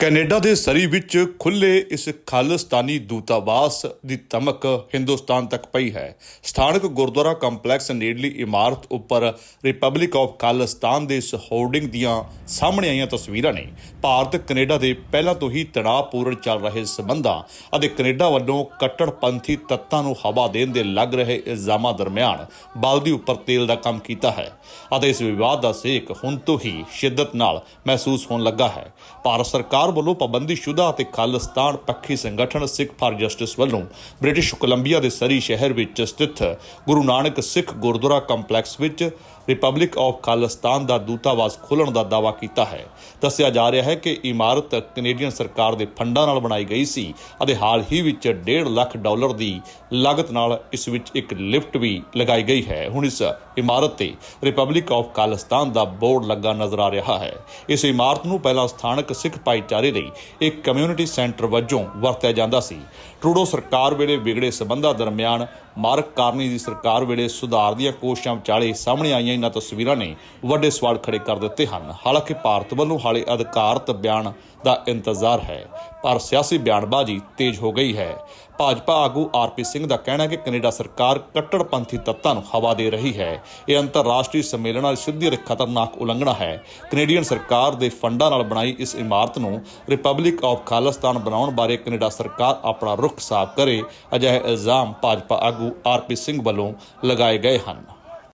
Canada ਦੇ ਸਰੀ ਵਿੱਚ ਖੁੱਲੇ ਇਸ ਖਾਲਿਸਤਾਨੀ ਦੂਤਾਵਾਸ ਦੀ ਧਮਕ ਹਿੰਦੁਸਤਾਨ ਤੱਕ ਪਈ ਹੈ। ਸਥਾਨਕ ਗੁਰਦੁਆਰਾ ਕੰਪਲੈਕਸ ਨੇੜਲੀ ਇਮਾਰਤ ਉੱਪਰ ਰਿਪਬਲਿਕ ਆਫ ਖਾਲਿਸਤਾਨ ਦੇ ਇਸ ਹੋਰਡਿੰਗ ਦੀਆਂ ਸਾਹਮਣੇ ਆਈਆਂ ਤਸਵੀਰਾਂ ਨੇ। ਭਾਰਤ, ਕੈਨੇਡਾ ਦੇ ਪਹਿਲਾਂ ਤੋਂ ਹੀ ਤਣਾਅਪੂਰਨ ਚੱਲ ਰਹੇ ਸਬੰਧਾਂ ਅਤੇ ਕੈਨੇਡਾ ਵੱਲੋਂ ਕੱਟੜਪੰਥੀ ਤੱਤਾਂ ਨੂੰ ਹਵਾ ਦੇਣ ਦੇ ਲੱਗ ਰਹੇ ਇਲਜ਼ਾਮਾਂ ਦਰਮਿਆਨ ਬਲਦੀ ਉੱਪਰ ਤੇਲ ਦਾ ਕੰਮ ਕੀਤਾ ਹੈ ਅਤੇ ਇਸ ਵਿਵਾਦ ਦਾ ਸੇਕ ਹੁਣ ਤੋਂ ਹੀ ਸ਼ਿੱਦਤ ਨਾਲ ਮਹਿਸੂਸ ਹੋਣ ਲੱਗਾ ਹੈ। ਭਾਰਤ ਸਰਕਾਰ ਵੱਲੋਂ ਪਾਬੰਦੀਸ਼ੁਦਾ ਅਤੇ ਖਾਲਿਸਤਾਨ ਪੱਖੀ ਸੰਗਠਨ ਸਿੱਖ ਫਾਰ ਜਸਟਿਸ ਵੱਲੋਂ ਬ੍ਰਿਟਿਸ਼ ਕੋਲੰਬੀਆ ਦੇ ਸਰੀ ਸ਼ਹਿਰ ਵਿੱਚ ਸਥਿਤ ਗੁਰੂ ਨਾਨਕ ਸਿੱਖ ਗੁਰਦੁਆਰਾ ਕੰਪਲੈਕਸ ਵਿੱਚ ਰਿਪਬਲਿਕ ਆਫ ਖਾਲਿਸਤਾਨ ਦਾ ਦੂਤਾਵਾਸ ਖੋਲ੍ਹਣ ਦਾ ਦਾਅਵਾ ਕੀਤਾ ਹੈ। ਦੱਸਿਆ ਜਾ ਰਿਹਾ ਹੈ ਕਿ ਇਮਾਰਤ ਕੈਨੇਡੀਅਨ ਸਰਕਾਰ ਦੇ ਫੰਡਾਂ ਨਾਲ ਬਣਾਈ ਗਈ ਸੀ ਅਤੇ ਹਾਲ ਹੀ ਵਿੱਚ 1.5 ਲੱਖ ਡਾਲਰ ਦੀ ਲਾਗਤ ਨਾਲ ਇਸ ਵਿੱਚ ਇੱਕ ਲਿਫਟ ਵੀ ਲਗਾਈ ਗਈ ਹੈ। ਹੁਣ ਇਸ ਇਮਾਰਤ ਤੇ ਰਿਪਬਲਿਕ ਆਫ ਖਾਲਿਸਤਾਨ ਦਾ ਬੋਰਡ ਲੱਗਾ ਨਜ਼ਰ ਆ ਰਿਹਾ ਹੈ। ਇਸ ਇਮਾਰਤ ਨੂੰ ਪਹਿਲਾਂ ਸਥਾਨਕ ਸਿੱਖ ਭਾਈਚਾਰੇ ਲਈ ਇੱਕ ਕਮਿਊਨਿਟੀ ਸੈਂਟਰ ਵਜੋਂ ਵਰਤਿਆ ਜਾਂਦਾ ਸੀ। ਟਰੂਡੋ ਸਰਕਾਰ ਵੇਲੇ ਵਿਗੜੇ ਸਬੰਧਾਂ ਦਰਮਿਆਨ ਮਾਰਕ ਕਾਰਨੀ ਦੀ ਸਰਕਾਰ ਵੇਲੇ ਸੁਧਾਰ ਦੀਆਂ ਕੋਸ਼ਿਸ਼ਾਂ ਵਿਚਾਲੇ ਸਾਹਮਣੇ ਆਈਆਂ ਇਹਨਾਂ ਤਸਵੀਰਾਂ ਨੇ ਵੱਡੇ ਸਵਾਲ ਖੜੇ ਕਰ ਦਿੱਤੇ ਹਨ। ਹਾਲਾਂਕਿ ਭਾਰਤ ਵੱਲੋਂ ਹਾਲੇ ਅਧਿਕਾਰਤ ਬਿਆਨ ਦਾ ਇੰਤਜ਼ਾਰ ਹੈ, ਪਰ ਸਿਆਸੀ ਬਿਆਨਬਾਜ਼ੀ ਤੇਜ਼ ਹੋ ਗਈ ਹੈ। ਭਾਜਪਾ ਆਗੂ ਆਰਪੀ ਸਿੰਘ ਦਾ ਕਹਿਣਾ ਹੈ ਕਿ ਕੈਨੇਡਾ ਸਰਕਾਰ ਕੱਟੜਪੰਥੀ ਤੱਤਾਂ ਨੂੰ ਹਵਾ ਦੇ ਰਹੀ ਹੈ। ਇਹ ਅੰਤਰਰਾਸ਼ਟਰੀ ਸੰਮੇਲਨ ਨਾਲ ਸਿੱਧੀ ਅਤੇ ਖਤਰਨਾਕ ਉਲੰਘਣਾ ਹੈ। ਕੈਨੇਡੀਅਨ ਸਰਕਾਰ ਦੇ ਫੰਡਾਂ ਨਾਲ ਬਣਾਈ ਇਸ ਇਮਾਰਤ ਨੂੰ ਰਿਪਬਲਿਕ ਆਫ ਖਾਲਿਸਤਾਨ ਬਣਾਉਣ ਬਾਰੇ ਕੈਨੇਡਾ ਸਰਕਾਰ ਆਪਣਾ ਰੁਖ ਸਾਫ਼ ਕਰੇ, ਅਜਿਹੇ ਇਲਜ਼ਾਮ ਭਾਜਪਾ ਆਗੂ ਆਰਪੀ ਸਿੰਘ ਵੱਲੋਂ ਲਗਾਏ ਗਏ ਹਨ।